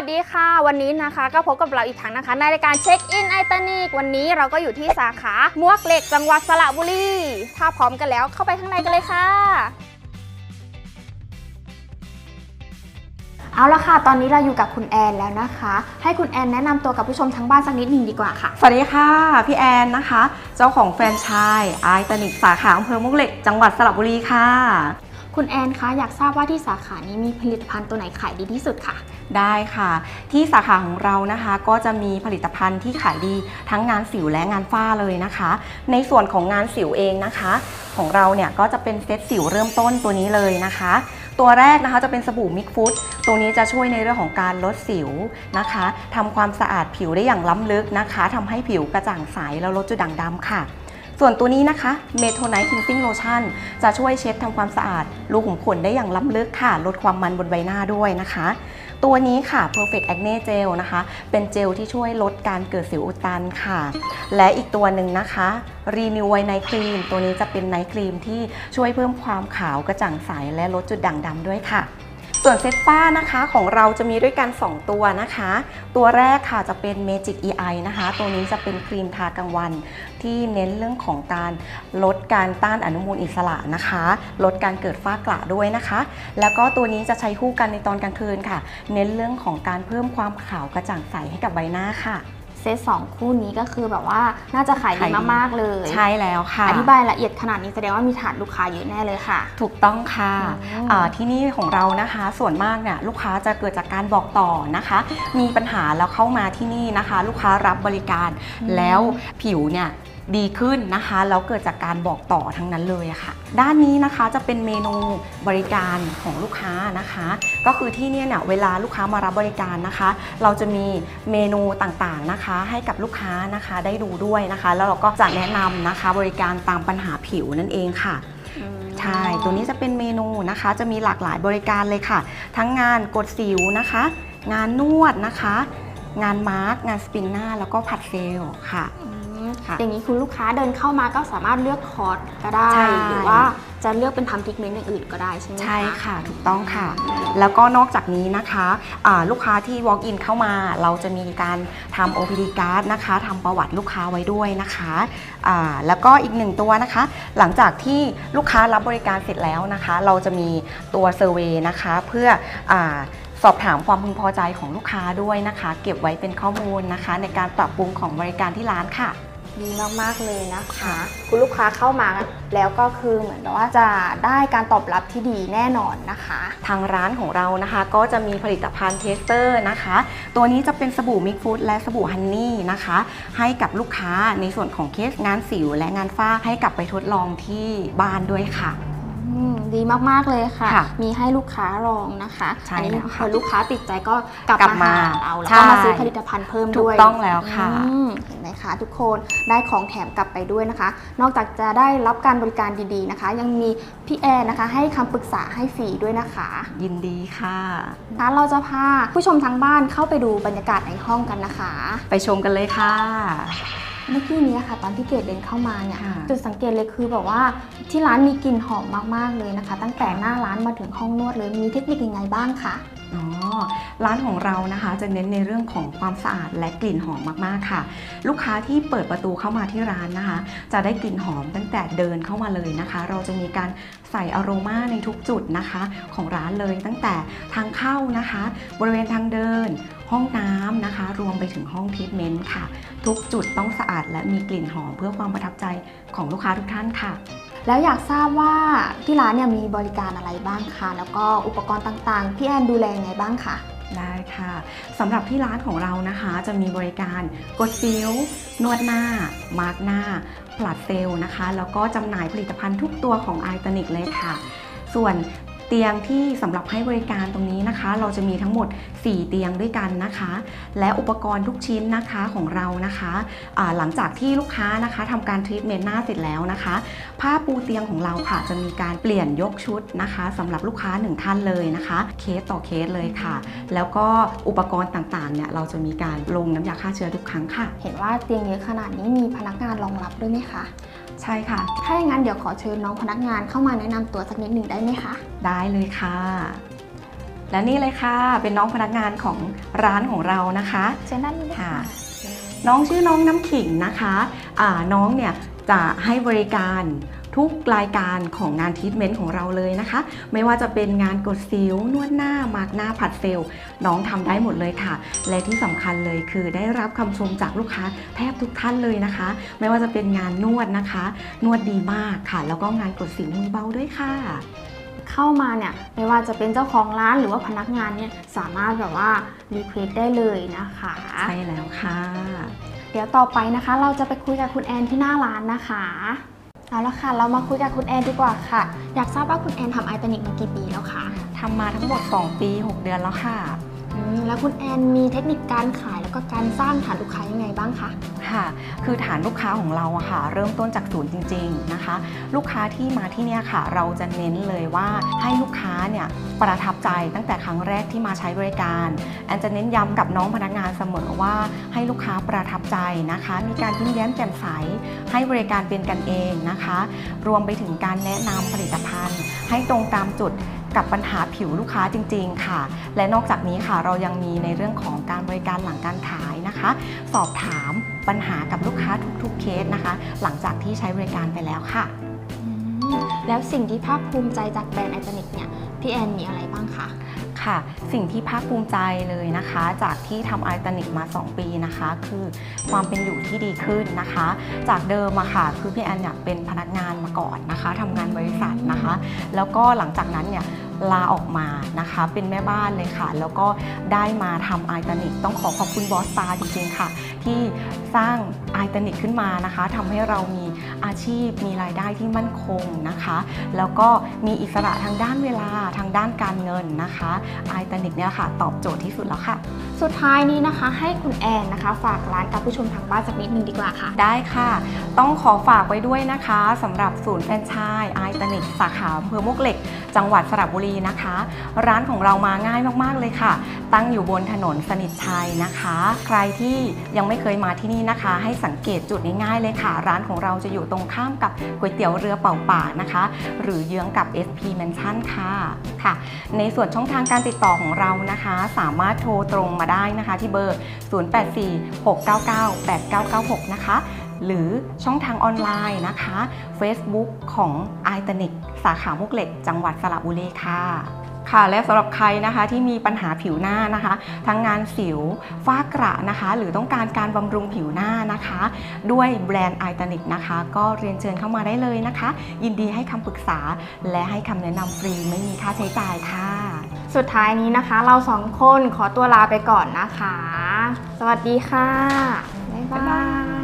วัสดีค่ะ วันนี้นะคะก็พบกับเราอีกครั้งนะคะ ในรายการเช็คอินไอตานิกวันนี้เราก็อยู่ที่สาขามวกเหล็กจังหวัดสระบุรี ถ้าพร้อมกันแล้วเข้าไปข้างในกันเลยค่ะ เอาละค่ะ ตอนนี้เราอยู่กับคุณแอนแล้วนะคะ ให้คุณแอนแนะนำตัวกับผู้ชมทั้งบ้านสักนิดหนึ่งดีกว่าค่ะ สวัสดีค่ะ พี่แอนนะคะ เจ้าของแฟรนไชส์ไอตานิกสาขาอำเภอมุกเหล็ก จังหวัดสระบุรีค่ะ คุณแอนคะอยากทราบว่าที่สาขานี้มีผลิตภัณฑ์ตัวไหนขายดีที่สุดค่ะ ได้ค่ะ ที่สาขาของเรานะคะก็จะมีผลิตภัณฑ์ที่ขายดีทั้งงานสิวและงานฝ้าเลยนะคะ ในส่วนของงานสิวเองนะคะ ของเราเนี่ยก็จะเป็นเซตสิวเริ่มต้นตัวนี้เลยนะคะ ตัวแรกนะคะจะเป็นสบู่มิกฟุตตัวนี้จะช่วยในเรื่องของการลดสิวนะคะทำความสะอาดผิวได้อย่างล้ำลึกนะคะทำให้ผิวกระจ่างใสแล้วลดจุดด่างดำค่ะ ส่วนตัวนี้นะคะเมโทไนท์คินซิ่งโลชั่นจะช่วยเช็ดทำความสะอาดรูขุมขนได้อย่างล้ำลึกค่ะ ลดความมันบนใบหน้าด้วยนะคะ ตัวนี้ค่ะ Perfect Acne Gel นะคะ เป็นเจลที่ช่วยลดการเกิดสิวอุดตันค่ะ และอีกตัวหนึ่งนะคะ Renew White Night Cream ตัวนี้จะเป็นไนท์ครีมที่ช่วยเพิ่มความขาวกระจ่างใสและลดจุดด่างดำด้วยค่ะ ส่วนเซตป้านะคะของเราจะมีด้วยกัน 2 ตัวนะคะ ตัวแรกค่ะจะเป็น Magic EI นะคะ ตัวนี้จะเป็นครีมทากลางวัน ที่เน้นเรื่องของการลดการต้านอนุมูลอิสระนะคะ ลดการเกิดฝ้ากระด้วยนะคะ แล้วก็ตัวนี้จะใช้คู่กันในตอนกลางคืนค่ะ เน้นเรื่องของการเพิ่มความขาวกระจ่างใสให้กับใบหน้าค่ะ ตสองคู่นี้ก็คือแบบว่าน่าจะขายดีขายดีมากๆเลยใช่แล้วค่ะ อธิบายละเอียดขนาดนี้แสดงว่ามีฐานลูกค้าเยอะแน่เลยค่ะ ถูกต้องค่ะอืมอ่าที่นี่ของเรานะคะส่วนมากเนี่ยลูกค้าจะเกิดจากการบอกต่อนะคะ มีปัญหาแล้วเข้ามาที่นี่นะคะ ลูกค้ารับบริการแล้วผิวเนี่ย ดีขึ้นนะคะ แล้วเกิดจากการบอกต่อทั้งนั้นเลยค่ะ ด้านนี้นะคะจะเป็นเมนูบริการของลูกค้านะคะ ก็คือที่เนี่ยเนี่ยเวลาลูกค้ามารับบริการนะคะ เราจะมีเมนูต่างๆนะคะ ให้กับลูกค้านะคะได้ดูด้วยนะคะ แล้วเราก็จะแนะนำนะคะ บริการตามปัญหาผิวนั่นเองค่ะใช่ตัวนี้จะเป็นเมนูนะคะ จะมีหลากหลายบริการเลยค่ะ ทั้งงานกดสิวนะคะ งานนวดนะคะ งานมาร์กงานสปริงหน้าแล้วก็ผัดเซลล์ค่ะ อืมค่ะอย่างนี้คุณลูกค้าเดินเข้ามาก็สามารถเลือกคอร์สก็ได้ใช่หรือว่าจะเลือกเป็นทำทรีทเมนต์อย่างอื่นก็ได้ใช่ไหมคะใช่ค่ะ ถูกต้องค่ะ แล้วก็นอกจากนี้นะคะอ่าลูกค้าที่ walk in เข้ามา เราจะมีการทำ OPD card นะคะทำประวัติลูกค้าไว้ด้วยนะคะอ่าแล้วก็อีกหนึ่งตัวนะคะ หลังจากที่ลูกค้ารับบริการเสร็จแล้วนะคะ เราจะมีตัวเซอร์เวยนะคะเพื่ออาสอบถามความพึงพอใจของลูกค้าด้วยนะคะ เก็บไว้เป็นข้อมูลนะคะ ในการปรับปรุงของบริการที่ร้านค่ะ ดีมาก ๆ เลยนะคะ คุณลูกค้าเข้ามาแล้วก็คือเหมือนว่าจะได้การตอบรับที่ดีแน่นอนนะคะ ทางร้านของเรานะคะก็จะมีผลิตภัณฑ์เทสเตอร์นะคะ ตัวนี้จะเป็นสบู่มิกฟูดและสบู่ฮันนี่นะคะ ให้กับลูกค้าในส่วนของเคสงานสิวและงานฝ้าให้กลับไปทดลองที่บ้านด้วยค่ะ ดีมาก ๆ เลยค่ะ ค่ะมีให้ลูกค้าลองนะคะ ใช่อันี้แล้วค่ะพอลูกค้าติดใจก็กลับกลับมามาหาเอาแล้วใช่ก็มาซื้อผลิตภัณฑ์เพิ่มถูด้กวย ต้องแล้วค่ะ อืมเห็นไหมคะทุกคนได้ของแถมกลับไปด้วยนะคะ นอกจากจะได้รับการบริการดีๆนะคะ ยังมีพี่แอนนะคะ ให้คำปรึกษาให้ฟรีด้วยนะคะยินดีค่ะ นะคะ เราจะพาผู้ชมทางบ้านเข้าไปดูบรรยากาศในห้องกันนะคะ ไปชมกันเลยค่ะ เมื่อกี้นี้ค่ะ ตอนที่เกดเดินเข้ามาเนี่ยค่ะจุดสังเกตเลยคือแบบว่าที่ร้านมีกลิ่นหอมมากๆเลยนะคะ ตั้งแต่หน้าร้านมาถึงห้องนวดเลยมีเทคนิคยังไงบ้างคะอ๋อ ร้านของเรานะคะจะเน้นในเรื่องของความสะอาดและกลิ่นหอมมากๆค่ะ ลูกค้าที่เปิดประตูเข้ามาที่ร้านนะคะ จะได้กลิ่นหอมตั้งแต่เดินเข้ามาเลยนะคะ เราจะมีการใส่อโรมาในทุกจุดนะคะ ของร้านเลยตั้งแต่ทางเข้านะคะ บริเวณทางเดิน ห้องน้ำนะคะ รวมไปถึงห้องทรีทเมนต์ค่ะ ทุกจุดต้องสะอาดและมีกลิ่นหอมเพื่อความประทับใจของลูกค้าทุกท่านค่ะ แล้วอยากทราบว่าที่ร้านเนี่ยมีบริการอะไรบ้างคะแล้วก็อุปกรณ์ต่างๆ พี่แอนดูแลยังไงบ้างคะได้ค่ะสำหรับที่ร้านของเรานะคะ จะมีบริการกดซิลนวดหน้า มาร์กหน้าผลัดเซลล์นะคะ แล้วก็จำหน่ายผลิตภัณฑ์ทุกตัวของไอตานิกเลยค่ะ ส่วน เตียงที่สำหรับให้บริการตรงนี้นะคะ เราจะมีทั้งหมด 4 เตียงด้วยกันนะคะ และอุปกรณ์ทุกชิ้นนะคะของเรานะคะอ่าหลังจากที่ลูกค้านะคะทำการทรีทเมนต์หน้าเสร็จแล้วนะคะ ผ้าปูเตียงของเราค่ะจะมีการเปลี่ยนยกชุดนะคะสำหรับลูกค้าหนึ่งท่านเลยนะคะ เคสต่อเคสเลยค่ะ แล้วก็อุปกรณ์ต่างๆเนี่ยเราจะมีการลงน้ำยาฆ่าเชื้อทุกครั้งค่ะ เห็นว่าเตียงเยอะขนาดนี้มีพนักงานรองรับด้วยไหมคะ ใช่ค่ะ ถ้าอย่างนั้นเดี๋ยวขอเชิญน้องพนักงานเข้ามาแนะนำตัวสักนิดหนึ่งได้ไหมคะ ได้เลยค่ะ และนี่เลยค่ะ เป็นน้องพนักงานของร้านของเรานะคะเชิญด้านนี้เลยค่ะค่ะน้องชื่อน้องน้ำขิงนะคะอ่าน้องเนี่ยจะให้บริการ ทุกรายการของงานทรีทเมนต์ของเราเลยนะคะ ไม่ว่าจะเป็นงานกดสิวนวดหน้ามาร์กหน้าผัดเซลล์น้องทำได้หมดเลยค่ะ และที่สำคัญเลยคือได้รับคำชมจากลูกค้าแทบทุกท่านเลยนะคะ ไม่ว่าจะเป็นงานนวดนะคะ นวดดีมากค่ะ แล้วก็งานกดสิวมือเบาด้วยค่ะเข้ามาเนี่ยไม่ว่าจะเป็นเจ้าของร้านหรือว่าพนักงานเนี่ยสามารถแบบว่ารีเควสได้เลยนะคะใช่แล้วค่ะ เดี๋ยวต่อไปนะคะ เราจะไปคุยกับคุณแอนที่หน้าร้านนะคะ เอาละค่ะ เรามาคุยกับคุณแอนดีกว่าค่ะ อยากทราบว่าคุณแอนทำไอตานิกมากี่ปีแล้วคะทำมาทั้งหมด 2 ปี 6 เดือนแล้วค่ะ อืมแล้วคุณแอนมีเทคนิคการขาย แล้วก็การสร้างฐานลูกค้ายังไงบ้างคะค่ะ คือฐานลูกค้าของเราอะค่ะ เริ่มต้นจากศูนย์จริง ๆนะคะ ลูกค้าที่มาที่เนี่ยค่ะ เราจะเน้นเลยว่าให้ลูกค้าเนี่ยประทับใจตั้งแต่ครั้งแรกที่มาใช้บริการแอนจะเน้นย้ำกับน้องพนักงานเสมอว่าให้ลูกค้าประทับใจนะคะ มีการยิ้มแย้มแจ่มใส ให้บริการเป็นกันเองนะคะ รวมไปถึงการแนะนำผลิตภัณฑ์ ให้ตรงตามจุด กับปัญหาผิวลูกค้าจริง ๆ ค่ะ และนอกจากนี้ค่ะเรายังมีในเรื่องของการบริการหลังการขายนะคะ สอบถามปัญหากับลูกค้าทุกๆเคสนะคะ หลังจากที่ใช้บริการไปแล้วค่ะอืมแล้วสิ่งที่ภาคภูมิใจจากแบรนด์ไอตานิกเนี่ยพี่แอนมีอะไรบ้างคะค่ะ สิ่งที่ภาคภูมิใจเลยนะคะ จากที่ทำไอตานิกมา 2 ปีนะคะ คือความเป็นอยู่ที่ดีขึ้นนะคะ จากเดิมอะค่ะคือพี่แอนเนี่ยเป็นพนักงานมาก่อนนะคะทำงานบริษัทนะคะ แล้วก็หลังจากนั้นเนี่ย ลาออกมานะคะ เป็นแม่บ้านเลยค่ะ แล้วก็ได้มาทำไอตานิกต้องขอขอบคุณบอสตาจริงๆค่ะที่สร้างไอตานิกขึ้นมานะคะทำให้เรามีอาชีพมีรายได้ที่มั่นคงนะคะ แล้วก็มีอิสระทางด้านเวลาทางด้านการเงินนะคะไอตานิกเนี่ยค่ะ ตอบโจทย์ที่สุดแล้วค่ะ สุดท้ายนี้นะคะ ให้คุณแอนนะคะ ฝากร้านกับผู้ชมทางบ้านสักนิดนึงดีกว่าค่ะ ได้ค่ะ ต้องขอฝากไว้ด้วยนะคะสำหรับศูนย์แฟรนไชส์ไอตานิกสาขาอำเภอมวกเหล็ก จังหวัดสระบุรีนะคะ ร้านของเรามาง่ายมากๆเลยค่ะ ตั้งอยู่บนถนนสนิทชัยนะคะ ใครที่ยังไม่เคยมาที่นี่นะคะ ให้สังเกตจุดง่ายๆเลยค่ะ ร้านของเราจะอยู่ตรงข้ามกับก๋วยเตี๋ยวเรือเป่าป่านะคะ หรือเยื้องกับ SP Mansion ค่ะค่ะ ในส่วนช่องทางการติดต่อของเรานะคะ สามารถโทรตรงมาได้นะคะที่เบอร์ 0846998996 นะคะหรือช่องทางออนไลน์นะคะ Facebook ของ i t a n i c สาขามุกเหล็ก จังหวัดสระบุรีค่ะ ค่ะและสำหรับใครนะคะที่มีปัญหาผิวหน้านะคะ ทั้งงานสิวฝ้ากระนะคะ หรือต้องการการบำรุงผิวหน้านะคะ ด้วยแบรนด์ไอตานิกนะคะ ก็เรียนเชิญเข้ามาได้เลยนะคะ ยินดีให้คำปรึกษา และให้คำแนะนำฟรีไม่มีค่าใช้จ่ายค่ะ สุดท้ายนี้นะคะ เราสองคนขอตัวลาไปก่อนนะคะ สวัสดีค่ะบ๊ายบาย